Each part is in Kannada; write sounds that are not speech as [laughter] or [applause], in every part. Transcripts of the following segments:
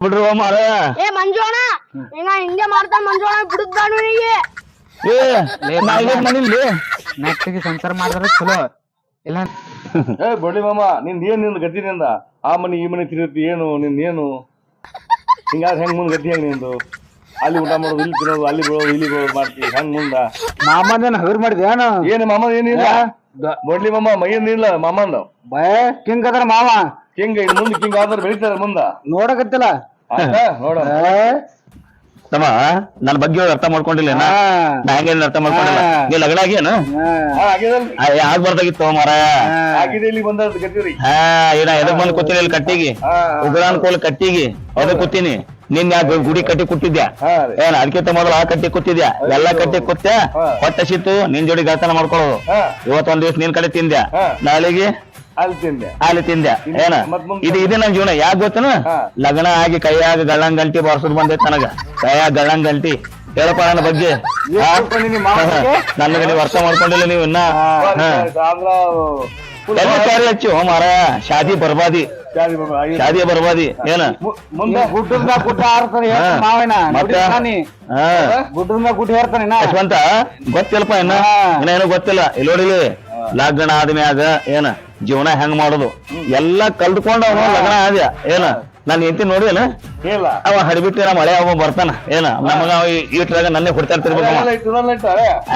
ಬಿಡ್ರಿ ಮಾರ ಏ ಈಗ ಹಿಂಗೆ ಮಾಡ್ತಾನ ನಿನಗೆ ಏ ಮನಿಲಿ ನೆಕ್ಸ್ಟಿಗೆ ಸಂಸಾರ ಮಾಡಿದ್ರೆ ಚಲೋ. ಇಲ್ಲ. ಏ ಬಡ್ಡಿ ಮಾಮ ನಿಂದ ಏನ್ನಿಂದ ಗತಿ ನಿಂದ ಆ ಮನಿ ಈ ಮನಿ ತಿರುತ್ತಿ ಏನು ನಿನ್ ಏನು? ಹಿಂಗಾದ್ರೆ ಹೆಂಗ್ ಮುಂದ್ ಗತಿ ಹೆಂಗ್ ನಿಂದು? ಅಲ್ಲಿ ಊಟ ಮಾಡೋದು ಇಲ್ಲಿ ತಿನ್ನೋದು ಅಲ್ಲಿ ಬೀಳೋದು ಇಲ್ಲಿ ಬೀಳೋದು ಮಾಡ್ತಿ ಹೆಂಗ್ ಮುಂದ? ಮಾಮಂದೇನ ಹಗರ್ ಮಾಡಿದೆ ಏನು? ಏನು ಮಾಮ ಏನಿಲ್ಲ ಬಡ್ಲಿ ಮಾಮ ನಿಲ್ಲ ಮಾಮಂದ? ಬಯ ಕಿಂಗ್ ಅದ್ರ ಮಾವ. ಕಿಂಗ್ ಇನ್ ಮುಂದೆ ಕಿಂಗ್ ಆದ್ರೆ ಬೆಳಿತಾರೆ ಮುಂದ. ನೋಡಕತ್ತಿಲ್ಲ. ಆಯ್ತಾ? ನೋಡ ತಮ್ಮ ನನ್ನ ಬಗ್ಗೆ ಅರ್ಥ ಮಾಡ್ಕೊಂಡಿಲ್ಲ ನಾ. ಹೆಂಗೇನ್ ಅರ್ಥ ಮಾಡ್ಕೊಂಡಿಲ್ಲ. ನೀ ಲಗಡ ಆಗ್ಯಾನ ಹಾ. ಆಗ್ಯದಲ್ರಿ ಆಗ್ಬಾರ್ದಾಗಿತ್ತು ಮರ ಆಗಿದೆ ಇಲ್ಲಿ ಬಂದ ಗತಿ ರೀ ಹಾ ಏನ ಎದಕ್ ಬಂದ್ ಕೂತೀನಿ ಇಲ್ಲಿ ಕಟ್ಟಿಗೆ? ಹಾ. ಉಗ್ರಾನ್ ಕೋಲ್ ಕಟ್ಟಿಗೆ. ಅದಕ್ಕೆ ಕೂತೀನಿ. ನಿನ್ ಯಾಕೆ ಗುಡಿ ಕಟ್ಟಿ ಕುಟ್ಟಿದ್ಯಾ? ಏನ್ ಅದಕ್ಕಿಂತ ಮೊದಲು ಆ ಕಟ್ಟಿ ಕುತ್ತಿದ್ಯಾ ಎಲ್ಲ ಕಟ್ಟಿ ಕುತ್ತೆ. ಹೊಟ್ಟೆ ಸಿತ್ತು ನಿನ್ ಜೋಡಿ ಗಾತನ ಮಾಡ್ಕೊಳೋದು ಇವತ್ತೊಂದ್ ದಿವ್ಸ ನಿನ್ ಕಡೆ ತಿಂದ್ಯಾ? ನಾಳೆಗೆ? ಅಲ್ಲಿ ತಿಂದೆ. ಏನ? ಇದು ಇದು ನನ್ ಜೀವನ ಯಾಕೆ ಗೊತ್ತನ? ಲಗ್ನ ಆಗಿ ಕೈಯಾಗ ಗಳ್ಳಂಗ್ ಗಂಟಿ ಬರ್ಸುದ್ ಬಂದೈತ್ ನನಗ ಕೈಯಾಗ ಗಳ್ಳಂಗ್ ಗಂಟಿ ಹೇಳಪ್ಪ ನನ್ನ ಬಗ್ಗೆ? ನನಗೆ ನೀವು ಅರ್ಥ ಮಾಡ್ಕೊಂಡಿಲ್ಲ ನೀವು ಇನ್ನ. ಹಚ್ಚು ಮಾರ ಶಾದಿ ಬರ್ಬಾದಿ. ಶಾದಿ. ಬರ್ಬಾದಿ ಏನ? ಮುಂದೆ ಗುಡ್ಡದ ಗುಡ್ಡ ಹಾರ್ತಾನೆ. ಮಾವಿನ ಗುಡ್ಡದ ಗುಡ್ಡ ಹೇರ್ತಾನೆ ಯಶವಂತ ಗೊತ್ತಿಲ್ಲಪ್ಪ ಇನ್ನ. ಇನ್ನ ಏನು ಗೊತ್ತಿಲ್ಲ. ಇಲ್ಲಿ ನೋಡಿಲಿ ಲಗ್ನ ಆದ್ಮ್ಯಾಗ ಏನ? ಜೀವನ ಹೆಂಗ್ ಮಾಡೋದು? ಎಲ್ಲಾ ಕಲ್ತ್ಕೊಂಡ ಅವನು ಲಗ್ನ ಆದ್ಯ ಏನ? ನಾನು ಎಂತಿ ನೋಡಿ ಏನ? ಇಲ್ಲ ಅವ ಹಡಿಬಿಟ್ಟಿರ ಮಳೆ ಅವ ಬರ್ತಾನ. ಏನ ನಮಗ ಅವ ಈಟ್ರಾಗ ನನ್ನೇ ಹೊಡ್ತಾ ಇರ್ತಿರ್ಬೇಕು ಅವ.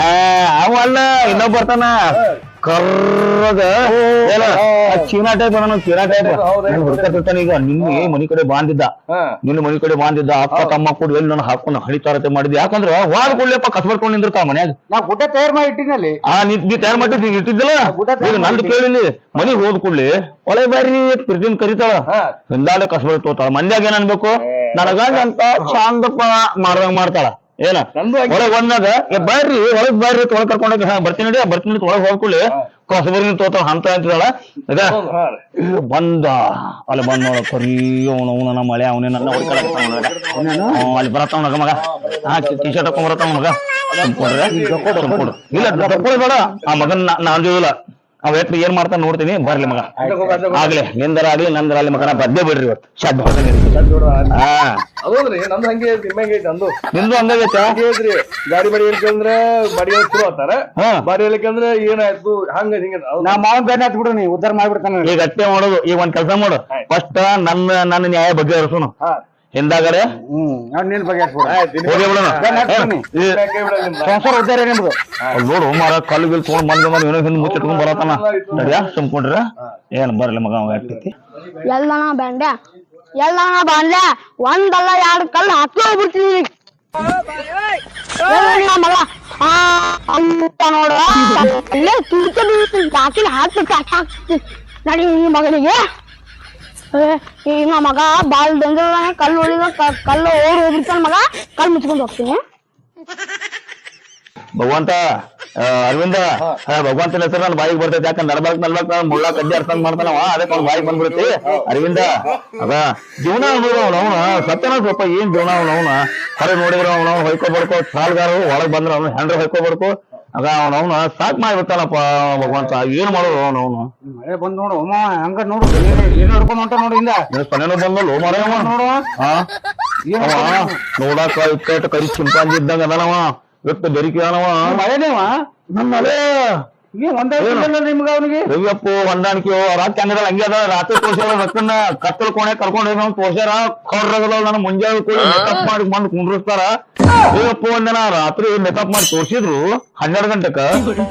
ಆ, ಅವ ಅಲ್ಲ ಇನ್ನೊಬ್ಬ ಬರ್ತಾನ. ಕರ್ರಗ. ಏನ ಆ ಚೀನಾ ಟೈಪ್ ನಾನು ಚೀನಾ ಟೈಪ್ ಹೌದು, ಹೌದು. ಈಗ. ನಿನ್ನೆ ಮನಿ ಕಡೆ ಬಾಂದಿದ್ದ. ನಿನ್ನ ಮನಿ ಕಡೆ ಬಾಂದಿದ್ದ. ಅಪ್ಪ ತಮ್ಮ ಕೂಡ ಎಲ್ಲಿ ನಾನು ಹಾಕೊಂಡು ಹಣಿತಾರತೆ ಮಾಡಿದ್ದೆ. ಯಾಕಂದ್ರ ವಾರ ಕೊಡ್ಲಿಪ್ಪ ಕಸ್ಬರ್ಕೊಂಡು ನಿಂದಿರ್ತಾವ ಮನ್ಯಾಗ. ನಾ ಗುಡ್ಡ ತಯಾರು ಮಾಡಿ ಇಟ್ಟಿನಲ್ಲಿ ಆ ನೀ ನೀ ತಯಾರು ಮಾಡಿದ್ ನೀನ್ ಇಟ್ಟಿದ್ದಲ್ಲ? ಗುಡ್ಡ ತಯಾರ್ ಈಗ ನಂದು ಕೇಳಿ ಮನಿಗ್ ಹೋದ್ ಕೂಡ್ಲಿ ಒಳ್ಳೆ ಬಾರಿ ಪ್ರೀತಿನ್ ಕರಿತಾಳ. ಹಿಂದಾಳೆ ಕಸ್ಬರ್ ತೋತಾಳ. ಮಂದ್ಯಾಗ ಏನ್ ಅನ್ಬೇಕು? ನನಗ ಅಂತ ಚಂದಪ್ಪ ಮಾಡ್ದಂಗ ಮಾಡ್ತಾಳ. ಏನ. ಒಳಗ್ ಏ ಬರ್ರಿ ಒಳಗ್ ಬರ್ರಿ ಒಳಗ್ ಕರ್ಕೊಂಡೋಗಿ ಹಾ ಬರ್ತೀನಿ ನೋಡಿ ಬರ್ತೀನಿ ಒಳಗ್ ಹೋಗ್ಕೊಳ್ಳಿ ಕೊಸಬರಿ ತೋತಾಳ ಅಂತ ಅಂತಿದಾಳ ಇದ ಬಂದ. ಅಲ್ಲಿ ಬಂದ ನೋಡ ಕರಿ ಅವನ ಮಳೆ ಅವನೇ ನನ್ನ ಹೊಡ್ಕೊಳಕತ್ತಾವ ಅಲ್ಲಿ ಬರತ್ತಾವ ನಗ ಮಗ. ಹಾ ಟಿ ಶರ್ಟ್ ಹಾಕೊಂಡ್ ಬರತ್ತಾವ ಮಗ. ತುಂಬ್ಕೊಡ್ರೆ. ತುಂಬ್ಕೊಡು ಇಲ್ಲ ತಕ್ಕೊಳ್ಳಿ ಬೇಡ. ಆ ಮಗನ್ ನಾನ್ ಇಲ್ಲ ಅವ ಎತ್ತು ಏನ್ ಮಾಡ್ತಾನೆ ನೋಡ್ತೀನಿ ಬರ್ಲಿ ಮಗ. ಆಗ್ಲಿ ನಿಂದರ ಆಗ್ಲಿ ನಂದರ ಆಗ್ಲಿ ಮಗನ ಬದ್ದೆ ಬಿಡ್ರಿ ಇವತ್ತು. ಆ- ಹಾ. ಹೌದ್ರಿ ನಮ್ದು ಹಂಗೆ ಐತಿ ನಿಮ್ಮಂಗೆ ಐತಿ ನಂದು ನಿಂದು. ಹಂಗಾಗೈತೆ ಹಂಗೆ ಐತ್ರಿ ಗಾಡಿ ಬಡಿ ಹೇಳ್ಕಂದ್ರೆ ಬಡಿ ಅಂತಾರ ಹಾ. ಬಾರಿ ಹೇಳ್ಕಂದ್ರೆ ಏನಾಯ್ತು ಹಂಗ ಹಿಂಗ. ನಾ ಮಾವನ್ ಬೇರೆ ಹತ್ ಬಿಡು ನೀ ಉದ್ದಾರ ಮಾಡ್ಬಿಡ್ತಾನ. ಈಗ ಅಷ್ಟೇ ಮಾಡೋದು ಈಗ ಒಂದ್ ಕೆಲಸ ಮಾಡು. ಫಸ್ಟ್ ನನ್ನ ನನ್ನ ನ್ಯಾಯ ಬಗ್ಗೆ ಇರ್ಸೋಣ ಹಾ. ಹಿಂದಾಗಡೆ? ಹ್ಮ್ ನಿನ್ ಬಗ್ಗೆ ಹೋಗಿ ಬಿಡೋಣ. ನಿಮ್ದು. ನೋಡು ಮಾರ ಕಲ್ಲು ಗಿಲ್ ತಗೊಂಡ್ ಬಂದ್ ಬಂದ್ ಏನೋ ಹಿಂದ್ ಮುಚ್ಚಿಟ್ಕೊಂಡ್ ಬರತಾನ ಸರಿಯಾ? ಸುಮ್ಕೊಂಡ್ರ? ಏನ್ ಬರ್ಲಿ ಮಗ ಅವ ಎಲ್ಲ ಎಲ್ಲಣ ಬಂಡೆ ಎಲ್ಲಣ ಬಂಡೆ ಒಂದಲ್ಲ ಎರಡು ಕಲ್ಲು ಹಾಕಿ ಹೋಗ್ಬಿಡ್ತೀನಿ ನೋಡ. ಹಾಕಿ ಹಾಕ್ತೀನಿ ನಡಿ ಈ ಮಗನಿಗೆ. ಏ, ಈಗ ಮಗ ಬಾಲ್ ಡೇಂಜರ್ ಕಲ್ಲು ಹೊಡಿದ ಕಲ್ಲು ಓಡಿ ಹೋಗ್ಬಿಡ್ತಾನ ಮಗ. ಕಲ್ಲು ಮುಚ್ಕೊಂಡು ಹೋಗ್ತೀನಿ. ಭಗವಂತ ಅರವಿಂದ ಭಗವಂತನ ಹೆಸರು ನನ್ನ ಬಾಯಿಗೆ ಬರ್ತೈತಿ. ಯಾಕಂದ್ರೆ ನಡ್ಬಾರ್ಕ್ ನಲ್ಬಾರ್ಕ್ ಮುಳ್ಳ ಕಡ್ಡಿ ಅರ್ಥ ಮಾಡ್ತಾನವ ಅದಕ್ಕೆ ಅವ್ನ ಬಾಯಿಗೆ ಬಂದ್ಬಿಡುತ್ತೆ. ಅರವಿಂದ ಅದ ಜೀವನ ಅವ್ನ ಅವನ. ಸತ್ಯನ ಸ್ವಲ್ಪ ಏನ್ ಜೀವನ ಅವನವನ ಹೊರಗೆ ನೋಡಿದ್ರ ಅವನ ಹೊಯ್ಕೋಬಾರ್ಕು ಬಡ್ಕೋ ಸಾಲ್ಗಾರು ಒಳಗ್ ಬಂದ್ರ ಅವನು ಹೆಂಡ್ರೆ ಹೊಯ್ಕೊ ಬಡ್ಕೋ ಆಗ ಅವನವನ ಸಾಕ್ ಮಾಡ್ಬಿಡ್ತಾನಪ್ಪ ಭಗವಂತ ಏನ್ ಮಾಡೋದು ಅವನವನು ಮಳೆ ಬಂದ್ ನೋಡು ಅಮ್ಮ ಹಂಗ ನೋಡು ಏನ್ ನೋಡ್ಕೊಂಡ್ ಹೊಂಟ ನೋಡು ಹಿಂದ ಸ್ಪನೆನೂ ಬಂದಲ್ಲ ಮಾರ ನೋಡು ಹಾ ಏನ್ ಅವ ನೋಡಾಕ ಇಕ್ಕಟ್ಟು ಕರಿ ಚಿಂಪಾಂಜಿ ಇದ್ದಂಗ ಅದನವ ಇವತ್ತು ಬೆರಿಕೆ ಅನವ ಮಳೆನೇವ ನನ್ನ ಮಳೆ ಏನ್ ಒಂದೇ ನಿಮ್ಗ ಅವನಿಗೆ? ರವಿಯಪ್ಪು ಹೊಂದಾಣಿಕೆ ರಾತ್ರಿ ಹಂಗದಲ್ಲ ಹಂಗೆ ಅದ ರಾತ್ರಿ ತೋರ್ಸ್ಯಾರ ರೊಕ್ಕನ್ನ ಕತ್ತಲ ಕೋಣೆ ಕರ್ಕೊಂಡು ಹೋಗಿ ನಾವು ತೋರ್ಸ್ಯಾರ ಕರ್ರಗದ ನನ್ನ ಮುಂಜಾನೆ ಕೂಡ ಮೇಕಪ್ ಮಾಡಿ ಬಂದು ಕುಂಡ್ರಿಸ್ತಾರ ರವಿಯಪ್ಪು ಒಂದಿನ ರಾತ್ರಿ ಮೇಕಪ್ ಮಾಡಿ ತೋರ್ಸಿದ್ರು ಹನ್ನೆರಡು ಗಂಟೆಕ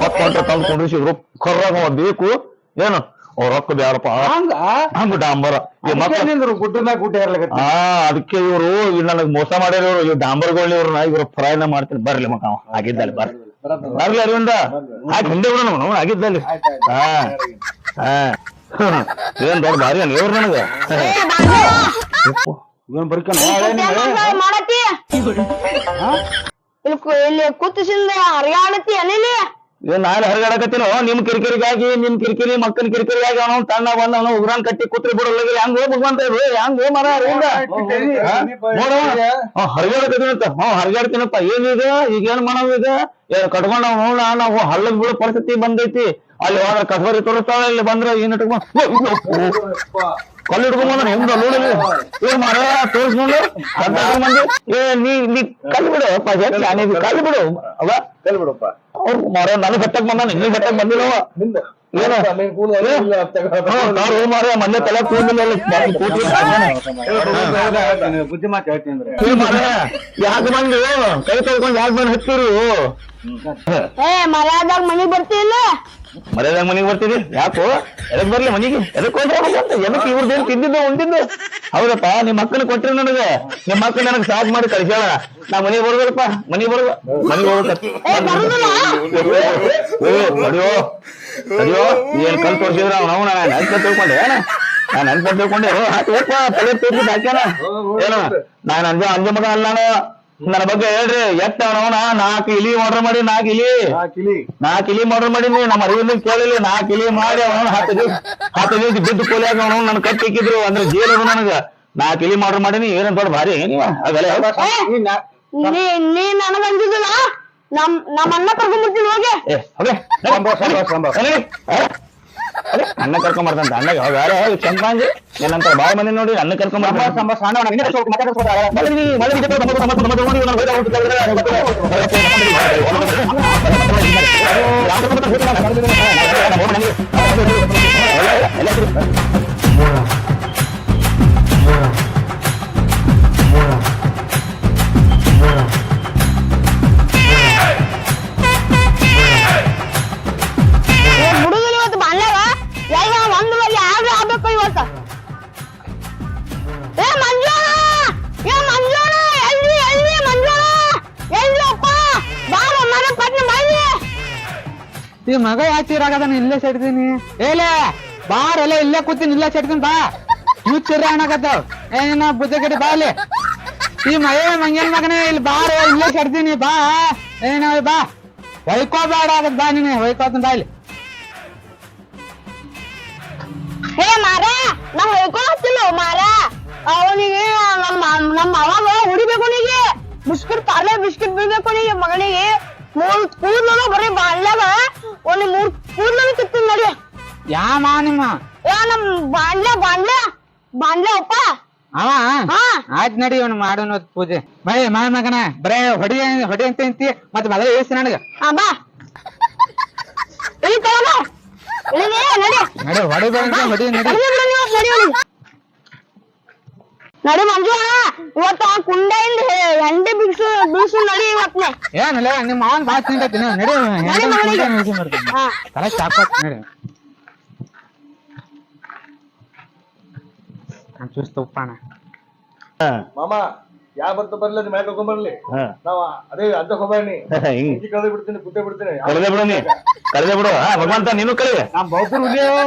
ಹತ್ತು ಗಂಟೆ ತಂದು ಕುಂಡ್ರಿಸಿದ್ರು ಕರ್ರಾಗ ಬೇಕು. ಏನು? ಅವ್ರ ರೊಕ್ಕ ಬ್ಯಾಡಪ್ಪ ಹಂಗ? ಹಂಗ ಡಾಂಬರ. ಈ ಮಕ್ಳು ನಿಂದ್ರು ಗುಡ್ಡ ಹೇರ್ಲಕತ್ತಿ ಆ ಅದಕ್ಕೆ ಇವರು ನನಗ್ ಮೋಸ ಮಾಡ್ಯಾರ ಇವ್ರು ಇವ್ ಡಾಂಬರ್ಗಳು ಇವ್ರನ್ನ ಇವ್ರ ಪ್ರಯಾಣ ಮಾಡ್ತೀನಿ. ಬರ್ಲಿ ಮಕ್ಕ ಅವ ಆಗಿದ್ದಲ್ಲಿ ಬರ್ಲಿ ಬರ್ಲಿ ಅರವಿಂದ. ಆಯ್ತು ಹಿಂದೆ ಬಿಡೋಣ ನಾವು ಆಗಿದ್ದಲ್ಲಿ ಹಾ ಹಾ. ಏನ್ ದೊಡ್ಡ ಭಾರಿ ಇವ್ರು ನನಗ. ಏನ್ ಬರ್ಕಣ ಮಾಡತ್ತಿ? ಇಲ್ಲಿ ಕು- ಇಲ್ಲಿ ಕೂತಿಸಿಂದ ಹರಿಯಾಡತ್ತಿ ಅಲ್ಲಿ ಏನ್ ನಾನು ಹರಿಗಾಡಕತ್ತೀನೋ ನಿಮ್ ಕಿರಿಕಿರಿಗಾಗಿ ನಿಮ್ ಕಿರಿಕಿರಿ ಮಕ್ಕನ್ ಕಿರಿಕಿರಿಗಾಗಿ ಅವನು ತಣ್ಣ ಬಂದ ಅವನು ಉಗ್ರನ್ ಕಟ್ಟಿ ಕೂತ್ರಿ ಬಿಡಲ್ಲ ಹೆಂಗ್ ಹೋಗ್ ಭಗವಂತ ಇದು? ಹೆಂಗ್ ಹೋ? ಮರ ಅರವಿಂದ ನೋಡು ಹರಿಗಾಡಕತ್ತೀನಂತ ಹ್ಞೂ ಹರಿಗಾಡ್ತೀನಪ್ಪ ಏನಿದೆ ಈಗ ಏನ್ ಮಾಡವ ಈಗ ಏನ್ ಕಟ್ಕೊಂಡ್ ನಾವು ನೋಡ ನಾವು ಹಳ್ಳಕ್ ಬೀಳೋ ಪರಿಸ್ಥಿತಿ ಬಂದೈತಿ. ಅಲ್ಲಿ ಹೋದ್ರೆ ಕಸಬರಿ ತೋರಿಸ್ತಾವ ಇಲ್ಲಿ ಬಂದ್ರೆ ಏನ್ ಇಟ್ಕೊಂಡ್ ಕಲ್ಲು ಹಿಡ್ಕೊಂಬಂದ ಹೆಂಗ ನೋಡಿಲ್ಲ ಏ ಮಾರ ತೋರಿಸ್ಕೊಂಡು ಮಂದಿ ಏ ನೀ ನೀ ಕಲ್ಲು ಬಿಡು. ಕಲ್ ಬಿಡು. ಅವ ಕಲ್ ಬಿಡಪ್ಪ ಮಾರ ನನ್ ಘಟ್ಟಕ್ ಬಂದ ನಿನ್ನ ಘಟ್ಟಕ್ ಬಂದಿಲ್ಲವ ನಿಂದ ಏನು? ಮಾರ ಮೊನ್ನೆ ತಲೆ ಕೂದಲಿಲ್ಲ ಬುದ್ಧಿ ಮಾತು ಹೇಳ್ತೀನಿ ಯಾಕೆ ಬಂದು ಕೈ ತೊಳ್ಕೊಂಡು ಯಾಕೆ ಬಂದು ಹಚ್ಚಿರು ಏ ಮರ್ಯಾದಾಗ ಮನಿಗ್ ಬರ್ತಿಲ್ಲ ಮರ್ಯಾದಾಗ ಮನೆಗೆ ಬರ್ತೀರಿ ಯಾಕೋ? ಎದಕ್ ಬರ್ಲಿ ಮನೆಗೆ? ಎದಕ್ ಹೋದ್ರೆ ಎದಕ್ ಏನು ತಿಂದಿದ್ದು ಉಂಡಿದ್ದು? ಹೌದಪ್ಪ ನಿಮ್ಮ ಮಕ್ಕಳ ಕೊಟ್ರಿ ನನಗೆ. ನಿಮ್ಮ ಮಕ್ಕಳು ನನಗೆ ಸಾಕ್ ಮಾಡಿ ಕಳಿಸ್ಯಾಳ ನಾ ಮನೆಗೆ ಬರ್ಬೇಕಪ್ಪ ಮನೆಗೆ ಬರ್ಬ ಮನೆಗೆ ಹೋಗ್ಬೇಕು ಅಯ್ಯೋ ಏನ್ ಕಲ್ ತೋರ್ಸಿದ್ರ ಅವ್ನ? ಅವ್ನ ನಾನು ನೆನ್ಪ ತಿಳ್ಕೊಂಡೆ ಏನ ನಾನು ನೆನ್ಪ ತಿಳ್ಕೊಂಡೆ. ತಲೆ ತೀರ್ಸಿ ಹಾಕ್ಯಾನ. ಏನ ನಾನು ಅಂಜ ಅಂಜ ಮಗ ಅಲ್ಲ ನಾನು. ನನ್ನ ಬಗ್ಗೆ ಹೇಳ್ರಿ ಎತ್ತ ಅವನವನ ನಾಲ್ಕು ಇಲಿ ಆರ್ಡರ್ ಮಾಡಿ ನಾಲ್ಕು ಇಲಿ. ಕಿಲಿ ನಾಲ್ಕು ಇಲಿ ಆರ್ಡರ್ ಮಾಡೀನಿ ನಮ್ಮ ಅರಿವಿನ ಕೇಳಿಲ್ಲ ನಾಲ್ಕು ಇಲಿ ಮಾಡಿ ಅವನು ಹತ್ತು ದಿವ್ಸ ಹತ್ತು ದಿವಸ ಬಿದ್ದು ಕೂಲಿಯಾಗ ಅವನು ನನ್ನ ಕಟ್ಟಿ ಇಕ್ಕಿದ್ರು ಅಂದ್ರೆ ಜೇಲ್ ಅದು ನನಗ. ನಾಲ್ಕು ಇಲಿ ಆರ್ಡರ್ ಮಾಡೀನಿ ಏನಂತ ದೊಡ್ಡ ಭಾರಿ ನೀವ? ಅವೆಲ್ಲ ನೀ ನೀ ನನಗ್ ಅಂಜಿದಿಲ್ಲ ನಮ್ ನಮ್ಮ ಅಣ್ಣ ಕರ್ಕೊಂಡ್ಬಿಡ್ತೀನಿ ಹೋಗಿ. ಏ ಹೋಗೆ. ಅನ್ನ ಕರ್ಕೊಂಡ್ ಬರ್ತಂತ ಅಣ್ಣ ಯಾರೋ ಚಂಪಾಂಜಿ ಏನಂತ ಬಾಳ ಮಂದಿ ನೋಡಿ ಅನ್ನ ಕರ್ಕೊಂಡ್ ಬರ್ತಾನೆ ಈ ಮಗ ಯಾಚಿರಾಗದ ಇಲ್ಲೇ ಸೆಡ್ತೀನಿ ಏಲೆ ಬಾರ್ ಎಲ್ಲ ಇಲ್ಲೇ ಕೂತೀನಿ, ಇಲ್ಲೇ ಸೆಡ್ತೀನಿ ಬಾ. ಮುಚ್ಚಿರ ಅನ್ನಕತ್ತಾವ ಏನ ಬುದ್ಧ ಕಡೆ ಬಾ ಅಲ್ಲಿ. ಈ ಮಗ ಮಂಗೇನ್ ಮಗನೇ, ಇಲ್ಲಿ ಬಾರ ಇಲ್ಲೇ ಸೆಡ್ತೀನಿ ಬಾ. ಏನ ಬಾ. ಹೊಯ್ಕೋಬೇಡ ಆಗದ್ ಬಾ ನೀನು ಹೊಯ್ಕೋತೀನಿ ಬಾ ಇಲ್ಲಿ. ಹೇ ಮಾರ ನಾ ಹೇಳ್ಕೊಳತ್ತಿಲ್ಲ ಮಾರ ಅವನಿಗೆ, ನಮ್ಮ ನಮ್ಮ ಮಾವ ಹುಡಿಬೇಕು ಅವನಿಗೆ ಬಿಸ್ಕಿಟ್ ಪಾರ್ಲೆ, ಬಿಸ್ಕಿಟ್ ಬೀಳ್ಬೇಕು ಅವನಿಗೆ ಮಗನಿಗೆ. ಮೂರ್ ಕೂದ್ಲು ಬರೀ ಬಾಲ್ಯಾಗ ಒಂದು ಮೂರ್ ಕೂದ್ಲು ಕಿತ್ತೀನಿ ನೋಡಿ. ಯಾ ಮಾ ನಿಮ್ಮ? ಯಾ ನಮ್ ಬಾಂಡ್ಲೆ ಬಾಂಡ್ಲೆ ಬಾಂಡ್ಲೆ ಅಪ್ಪ. ಅವ? ಹಾ. ಆಯ್ತು ನಡಿ ಇವನು ಮಾಡೋಣ ಪೂಜೆ. ಬೈ ಮಾ ಮಗನ ಬರೇ ಹೊಡಿ ಹೊಡಿ ಅಂತ ಅಂತಿ ಮತ್ತೆ ಮೊದಲೇ ಏಸು ನನಗ. ಹಾ ಬಾ. ನಡಿ. ನಡಿ ಹೊಡಿ ಬಂದ ಹೊಡಿ ನಡಿ ನಡಿ. ನಡಿ ಮಂಜು ಇವತ್ತು ಆ ಕುಂಡೆಯಿಂದ ಎಂಡೆ ಬಿಡಿಸು ಬಿಡಿಸು ನಡಿ ಇವತ್ನೆ ಏನಲ್ಲ ನಿಮ್ಮ ಮಾವನ್ ಬಾತ್ ತಿಂತೈತಿ ನಡಿ ತಲೆ ಚಾಕೋತ್ ನಡಿ ನಾನು ಚೂಸ್ತ ಉಪ್ಪಣ ಮಾಮ ಯಾ ಬರ್ತ ಬರ್ಲಿ ಅದ್ ಮ್ಯಾಗ ಹಾ. ನಾವ್ ಅದೇ ಅದ್ದ ಹೋಗ್ಬೇಡಿ. [laughs] ಹಿಂಗ್. ಹಿಂಗಿ ಕಳ್ದೆ ಬಿಡ್ತೀನಿ ಬಿಡ್ತೀನಿ. ಕಳೆದೆ ಬಿಡು ನೀ. ಕಳೆದೆ ಬಿಡು. ಹಾ ಭಗವಂತ ನೀನು ಕಳಿ. ನಮ್ ಬಹುಪುರ ಯಾವ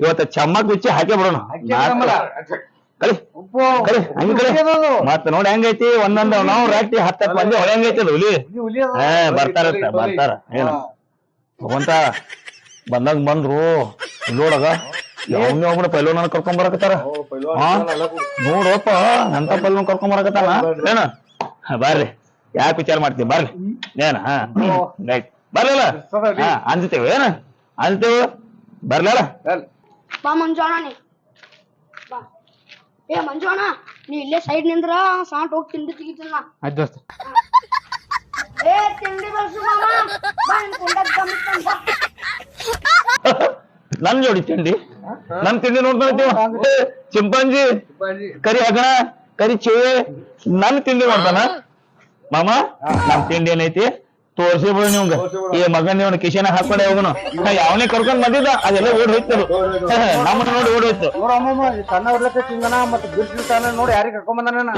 ಇವತ್ತ ಚಮ್ಮಕ್ ಬಿಚ್ಚಿ ಹಾಕಿ ಬಿಡೋಣ. ಕಳಿ. ಉಪ್ಪು. ಕಳಿ. ಹಂಗ ಕಳಿ. ಮತ್ತ ನೋಡಿ ಹೆಂಗೈತಿ ಒಂದೊಂದ್ ನಾವು ರಾಟಿ ಹತ್ತ ಮಂದಿ ಹೊಳೆ ಹೆಂಗೈತಿ ಅದು ಹುಲಿ? ಹಾ ಬರ್ತಾರ ಬರ್ತಾರ. ಏನ. ಭಗವಂತ ಬಂದಾಗ ಬಂದ್ರು. ನೋಡಗ. ಯಾವನೇ ಒಬ್ಬನ ಪೈಲೋನ ಕರ್ಕೊಂಡ್ ಬರಕತ್ತಾರ. ನೋಡಪ್ಪ ಎಂತ ಪೈಲೋನ್ ಕರ್ಕೊಂಡ್ ಬರಕತ್ತಾನ? ಏನ ಬರ್ರಿ. ಯಾಕೆ ವಿಚಾರ ಮಾಡ್ತೀವಿ ಬರ್ರಿ. ಏನ ಹಾ ರೈಟ್. ಬರ್ಲಿಲ್ಲ? ಹಾ ಅಂಜತೇವೆ ಏನ? ಅಂಜತೇವೆ ಬರ್ಲಲ್ಲ? ಬಾ ಮಂಜು ಅಣ್ಣ ನೀ ಬಾ. ಏ ಮಂಜು ಅಣ್ಣ ನೀ ಇಲ್ಲೇ ಸೈಡ್ ನಿಂದ್ರ ಸಾಂಟ್ ಹೋಗಿ ತಿಂಡಿ ತೆಗಿತಿಲ್ಲ. ಆಯ್ತು ದೋಸ್ತ. ಏ ತಿಂಡಿ ಬಲ್ಸು ಮಾಮ. ಬಾ ನಿನ್ ಕುಂಡಕ್ ಗಮನಿಸ್ಕೊಂಡ್ ಬಾ ನನ್ ಜೋಡಿ ತಿಂಡಿ. ನನ್ ತಿಂಡಿ ನೋಡ್ತಾನೆ ಚಿಂಪಾಂಜಿ ಕರಿ ಹಗಣ ಕರಿ ಚಿವೆ ನನ್ ತಿಂಡಿ ನೋಡ್ತಾನ ಮಾಮ ನಮ್ ತಿಂಡಿ ಏನೈತಿ? ತೋರ್ಸಿ ಬಿಡು ನಿಮ್ಗ. ಈ ಮಗನ್ ನೀವು ಕಿಶನ ಹಾಕೊಂಡೆ ಹೋಗೋಣ ಯಾವನೇ ಕರ್ಕೊಂಡ್ ಬಂದಿದ್ದ ಅದೆಲ್ಲ ಓಡ್ ಹೋಯ್ತರು ನಮ್ಮನ್ನ ನೋಡಿ ಓಡ್ ಹೋಯ್ತು.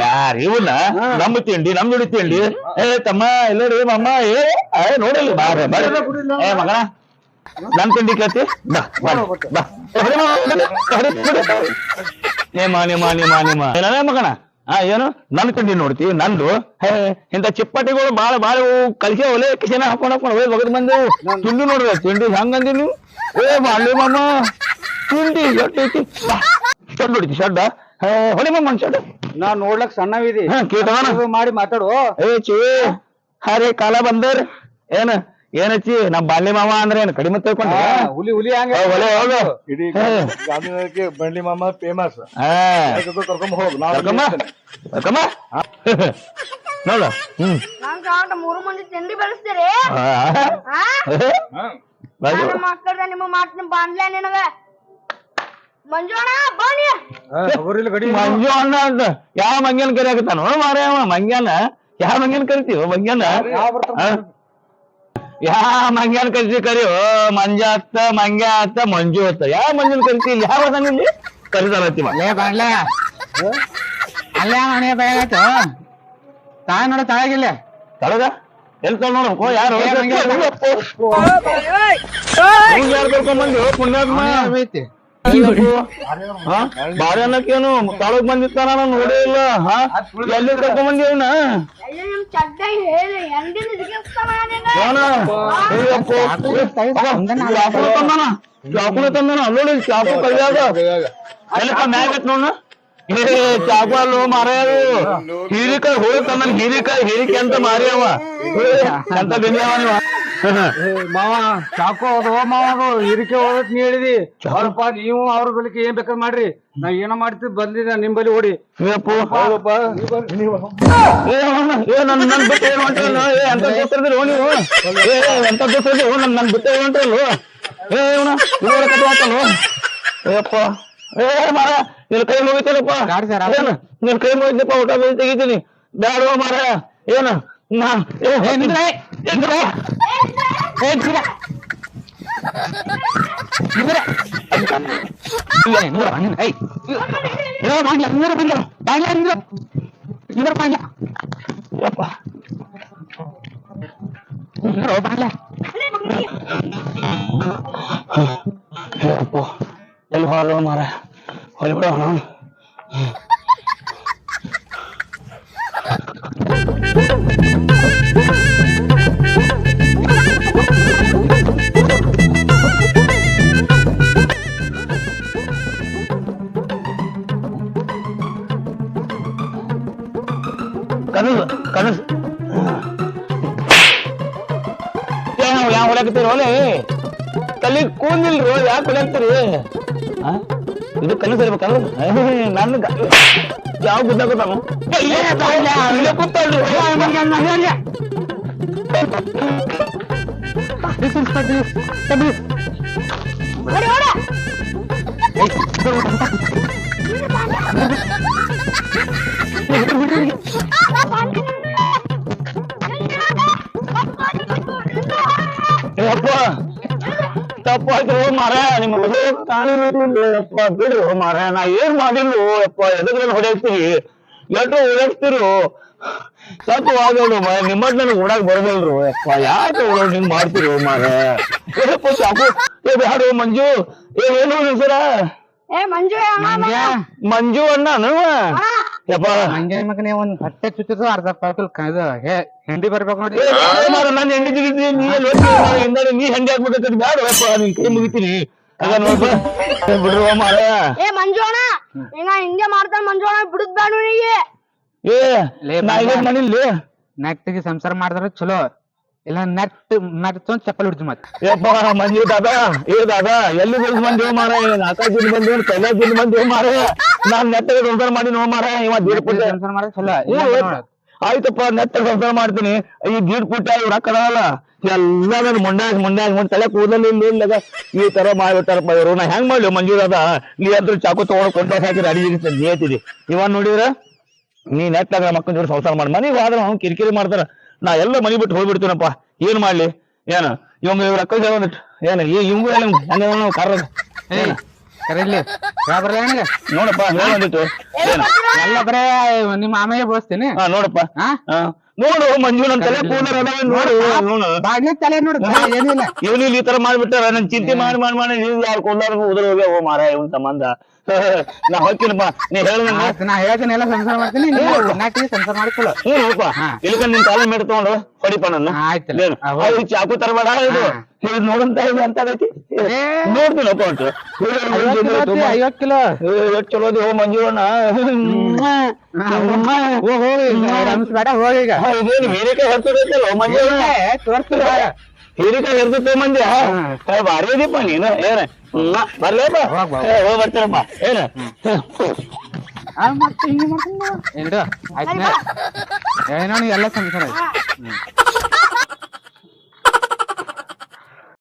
ಯಾರ ಇವನ್ನ ನಮ್ ತಿಂಡಿ ನಮ್ ಜೋಡಿ ತಿಂಡಿ. ಏ ತಮ್ಮ ಇಲ್ಲ ರೀ ಮಮ್ಮ ಏ ಏ ನೋಡಿಲ್ಲ ಬಾರ ಬಾರ. ಏ ಮಗನ ನನ್ ತಿಂಡಿ ಕೇಳ್ತಿ? ಏ. ನೇಮ ನೇಮ ನೇಮ ನೇಮ. ಏನನೇ ಮಗನ? ಆ ಏನು? ನನ್ ತಿಂಡಿ ನೋಡ್ತಿ ನಂದು? ಹೇ ಇಂತ ಚಿಪ್ಪಟಿಗಳು ಬಾಳ ಬಾಳ ಕಲ್ಸಿ ಒಲೆ ಕಿಶನ ಹಾಕೊಂಡ್ ಹಾಕೊಂಡ್ ಒಲೆ ಬಗದ್ ಬಂದು. ತಿಂಡಿ ನೋಡ್ರಿ ತಿಂಡಿ ಹೆಂಗಂದಿ ನೀವು ಏ ಮಾಡ್ಲಿ ಮಮ್ಮ ತಿಂಡಿ ಎಷ್ಟೈತಿ ಬಾ. ಶಡ್ ಹೊಡಿತಿ ಶಡ್ಡ ಹೇ ಹೊಡಿ ಮಮ್ಮ ಶಡ್. ನಾ ನೋಡ್ಲಕ್ ಸಣ್ಣವಿದಿ ಹಾ, ಕೇಳ್ತಾವನ? ಮಾಡಿ ಮಾತಾಡು. ಏ ಚೇ. ಹರೇ ಕಾಲ ಬಂದರ್. ಏನ? ಏನ್ ಹಚ್ಚಿ ನಮ್ ಬಾಲ್ಯ ಮಾವ ಅಂದ್ರೆ ಏನ್? ಕಡಿಮೆ ತಿಳ್ಕೊಂಡ ಹುಲಿ ಹುಲಿ ಹಂಗ ಒಲೆ ಹೋಗು. ಇಡೀ ಗಾಂಧಿನಗರಕ್ಕೆ ಬಂಡ್ಲಿ ಮಾಮ ಫೇಮಸ್ ಹಾ. ಕರ್ಕೊಂಡ್ ಹೋಗ್. ನಾವು ಕರ್ಕಮ್ಮ ಕರ್ಕಮ್ಮ ನೋಡು. ಹ್ಮ್. ನಾನ್ ಸಾಟ ಮೂರು ಮಂದಿ ತಿಂಡಿ ಬೆಳೆಸ್ತೀರಿ? ಮಕ್ಕಳ ನಿಮ್ಮ ಮಾತಿನ ಬಾಂಡ್ಲ ನಿನಗ. ಮಂಜೋಣ ಬನ್ನಿ ಅವ್ರಿಲ್ಲ ಗಡಿ ಮಂಜು ಅಣ್ಣ ಅಂತ. ಯಾವ ಮಂಗ್ಯನ್ ಕರಿಯಾಕತ್ತಾನೋ ಮಂಗ್ಯನ. ಯಾವ ಮಂಗ್ಯನ್ ಕರಿತೀವ? ಮಂಗ್ಯನ. ಆ? ಯಾವ ಮಂಗ್ಯನ್ ಕರಿತಿ ಕರಿಯೋ ಮಂಜ ಅತ್ತ ಮಂಗ್ಯ ಅತ್ತ ಮಂಜು ಅತ್ತ ಯಾವ ಮಂಜನ್ ಕರಿತಿ ಇಲ್ಲಿ ಯಾವ ಅದಾನ ಇಲ್ಲಿ ಕರಿತಾರತ್ತಿ ಲೇ ಬಾಡ್ಲೆ ಅಲ್ಲೇ ಮನೆ ಬೇಗಾಯ್ತು ತಾಯ ನೋಡ ತಾಯಾಗಿಲ್ಲ ತಳಗ ಎಲ್ಲಿ ತಳ ನೋಡ್ಬೇಕು ಯಾರು ಏ, ಮಂಗ್ಯ ಅಣ್ಣ. ಹಿಂಗ್ ಯಾರ್ ಕರ್ಕೊಂಡ್ ಬಂದು ಪುಣ್ಯಾತ್ಮ ಐತಿ ಹಾ? ಬಾರಿ ಅನ್ನಕ್ಕೇನು ಕಾಳಗ್ ಬಂದಿತ್ತಾನ ನಾನು ನೋಡೇ ಇಲ್ಲ. ಹಾ? ಎಲ್ಲಿ ಕರ್ಕೊಂಡ್ ಬಂದಿವನ ಚಾಕು ತಂದಾನ? ಅಲ್ಲೋಡಿ ಚಾಕು ಕೈಯಾಗ. ಮ್ಯಾಗ ನೋಡ ಏ ಚಾಕು ಅಲ್ಲೋ ಮಾರಾಯರು. ಹೀರಿಕಾಯಿ ಹೋಗಿ ತಂದನ್. ಹೀರಿಕಾಯಿ ಹೀರಿಕೆ ಅಂತ ಮಾರಿಯವ ಅಂತ ನೀವ? ಮಾವ ಚಾಕು ಅದು ಮಾವ ಅದು ಹಿರಿಕೆ ಹೋದತ್ ನೀ ಹೇಳಿದಿ. ಅವ್ರಪ್ಪ ನೀವು ಅವ್ರ ಬಲಿಕೆ ಏನ್ ಬೇಕಾದ್ ಮಾಡ್ರಿ. ನಾ ಏನೋ ಮಾಡ್ತೀವಿ ಬಂದಿದ್ದ ನಿಮ್ ಬಲಿ ಓಡಿ. ನನ್ ಕೈ ಮುಗಿತೀನಪ್ಪ? ನಿನ್ ಕೈ ಮುಗಿದಪ್ಪ ಊಟ ತೆಗಿತೀನಿ. ಬ್ಯಾಡವ ಮಾರ ಏನ? ನಾ ಏ ಏ, ನಿಂದ್ರೆ, ನಿಂದ್ರೆ. ಏ, ನಿಂದ್ರೆ. ನಿಂದ್ರೆ. ಏ, ನಿಂದ್ರೆ, ಕನಸು ಕನಸು ಏನು ಯಾವ ಹೊಡ್ಯಾಕತ್ತೀರಿ ಒಲೆ ತಲೆ ಕೂದಿಲ್ರು ಯಾಕೆ ಹೊಡ್ಯಾಕ್ತೀರಿ ಆ? ಇದು ಕನಸು ಇರ್ಬೇಕಂದ್ರೆ ನನ್ನ ಯಾವ ಗುದ್ದಾಕತ್ತಾನು ಇಲ್ಲೇ ಕೂತಾಳ್ರಿ This is ತಪ್ಪಾಯ್ತು ಮಾರ ನಿಮ್ಮ ಮದುವೆ ಬಿಡು ಮಾರ ನಾ ಏನ್ ಮಾಡಿಲ್ಲು ಯಪ್ಪ ಎದಗ್ರಲ್ಲಿ ಹೊಡೆಯಕ್ತೀರಿ ಎಟ್ರು ಹೊಡೆಯಕ್ತಿರು ತಪ್ಪು ಆಗೋಡು ನಿಮ್ಮದ್ ನನಗೆ ಓಡಾಕ್ ಬರೋದಿಲ್ರು ಯಪ್ಪ ಯಾಕೆ ಓಡೋಡ್ ಹಿಂಗ್ ಮಾಡ್ತಿರು ಮಾರ ಏನಪ್ಪ ಸಾಕು. ಏ ಬ್ಯಾಡು ಮಂಜು. ಏ ಏನು ಹೆಸರ ಏ ಮಂಜು ಅಣ್ಣ ಮಂಜು? ಅಣ್ಣನು ಯಪ್ಪ. ಮಂಗ್ಯ ಮಗನೇ ಒಂದ್ ಹೊಟ್ಟೆ ಚುಚ್ಚಿದ್ರು ಅರ್ಧ ಪಾಕಲ್ ಇದು ಹೇ- ಹೆಂಡಿ ಬರ್ಬೇಕು ನೋಡಿ. ಏ, ಬ್ಯಾಡ ಮಾರ ನಾನು ಹೆಂಡಿ ನೀ ಎಲ್ಲಿ ಹೋಗ್ತೀಯ ಮಾರ? ಹಿಂದಾಡಿ ನೀ ಹೆಂಡಿ ಬ್ಯಾಡ ಯಪ್ಪ ನಿನ್ ಕೈ ಮುಗಿತೀನಿ. ಅದ ಮಾರ ಏ ಮಂಜು ಅಣ್ಣ ಈಗ ಹಿಂಗೆ ಮಾಡ್ತಾನ ಮಂಜು ಅಣ್ಣ ಬಿಡುದ್ ಬೇಡ ನಿನಗೆ ಏ ಲೇ ನಾ ಬಾಬಾ. ಇದ್ ಮನಿಲಿ ನೆಟ್ಟಿಗೆ ಸಂಸಾರ ಮಾಡಿದ್ರೆ ಚಲೋ. ಇಲ್ಲ ನೆಟ್ ನೆಟ್ ತೊಗೊಂಡ್ ಚಪ್ಪಲ್ ಹಿಡ್ದು ಮತ್ತೆ. ಯಪ್ಪ ಮಂಜು ದಾದಾ ಏ ದಾದಾ ಎಲ್ಲಿ ಬಂದ್ ಬಂದೇವ್ ಮಾರ ದಿನ ಬಂದೇವ್ ಕೈಲಾಗ್ ದಿನ ಬಂದೇವ್ ಮಾರ ನಾನ್ ನೆಟ್ಟ ಸಂಸಾರ ಮಾಡಿ ನೋ ಮಾರ ಇವ ದೀಡ್ ಪುಟ್ಟ ಸಂಸಾರ ಚಲೋ. ಆಯ್ತಪ್ಪ ನೆಟ್ಟ ಸಂಸಾರ ಮಾಡ್ತೀನಿ. ಈ ದೀಡ್ ಪುಟ್ಟ ಇವ್ರ ಕಡಲ್ಲ ಎಲ್ಲ ನನ್ ಮುಂಡಾಗ ಮುಂಡಾಗ ಮುಂದ್ ತಲೆ ಕೂದಲು ಇಲ್ಲಿ ಇಲ್ಲದ ಈ ತರ ಮಾಡ್ಬಿಟ್ಟಾರಪ್ಪ ಇವ್ರು. ನಾ ಹೆಂಗ್ ಮಾಡ್ಲಿ ಮಂಜೂರ್ ಅದ? ನೀ ಅಂತ ಚಾಕು ತಗೊಂಡು ಕೊಂಡ ಹಾಕಿ ಅಡಿಗೆ ನೇತಿದಿ ಇವನ್ ನೋಡಿದ್ರ? ನೀ ನೆಟ್ಟಾಗ ಮಕ್ಕಳ ಜೋಡಿ ಸಂಸಾರ ಮಾಡಿ ಮನೆಗೆ ಆದ್ರ ಅವ್ನು ಕಿರಿಕಿರಿ ಮಾಡ್ತಾರ. ನಾ ಎಲ್ಲ ಮನಿ ಬಿಟ್ಟು ಹೋಗ್ಬಿಡ್ತೀನಪ್ಪ. ಏನ್ ಮಾಡ್ಲಿ? ಏನ? ಇವಂಗ ಇವ್ರ ಅಕ್ಕ ಏನ ಈ ಇವಂಗು ಕಾರ್ ಕರೀಲಿ. ಯಾವ ಬರಲ್ಲ ನನಗೆ? ನೋಡಪ್ಪ ಹೇಳ ಒಂದಿಟ್ಟು ಏನ? ಎಲ್ಲ ಬರೇ ನಿಮ್ಮ ಬೋಸ್ತೀನಿ. ಹಾ ನೋಡಪ್ಪ. ಹಾ ಹಾ. ನೋಡು ಮಂಜು ನನ್ ತಲೆ ಕೂದಲ ನೋಡು. ನೋಡು ಬಾಗ್ಲಿ ತಲೆ ನೋಡು ಏನಿಲ್ಲ. ಇವನು ಇಲ್ಲಿ ಈ ತರ ಮಾಡ್ಬಿಟ್ಟಾರ? ನನ್ ಚಿಂತೆ ಮಾಡಿ ಮಾಡಿ ಮಾಡಿ. ಯಾರು ಕೊಂಡಾರ ಉದ್ರ ಹೋಗ್ಯಾವ ಓ ಮಾರ ಇವನ್ ಸಂಬಂಧ. ನಾ ಹೋಗ್ತೀನಪ್ಪ. ನೀ ಹೇಳ್ದಂಗ ನಾ ಹೇಳ್ತೀನಿ ಎಲ್ಲ ಸಂಸಾರ ಮಾಡ್ತೀನಿ. ನೀವು ಸಂಸಾರ ಮಾಡಿ ಚಲೋ ಹ್ಞೂ ಹೋಗಪ್ಪ ಹಾ. ಇಲ್ಕ ನಿನ್ ಮೇಡ್ ತಗೊಂಡು ಹೊಡಿಪ ನನ್ನ ಆಯ್ತಲ್ಲ. ಏನು? ಆ, ಹೋಗು. ಅದು ಚಾಕು ತರಬೇಡ ಇದು. ಹಾ. ಇದು ನೋಡಂತ ಇದು ಅಂತ ಏ. ನೋಡ್ತೀನಪ್ಪ ಐವತ್ತು ಕಿಲೋ ಎಷ್ಟು ಚಲೋ ಅದಿ ಓ ಹೋಗಿ ಈಗ. ಇದೇನು ಹೀರೆಕಾಯಿ ಹತ್ತಿರೈತಲ್ಲ ಮಂಜು ಅಣ್ಣ ತೋರಿಸ್ತೀರ ಹೀರಿಕಾಯಿ ಹಿಡ್ದು ತೊಗೊಂಬಂದ್ಯ ಏ, ಭಾರಿ ಇದೀಪ ನೀನು. ಏನ ಹ್ಮ್, ಬರ್ಲೇಪ ಹೋಗ್. ಬರ್ತೀರಪ್ಪ ಏನ. ಆಯ್ತ್ ನಾ. ಏ, ನಾನು ಎಲ್ಲ ಹ್ಮ್.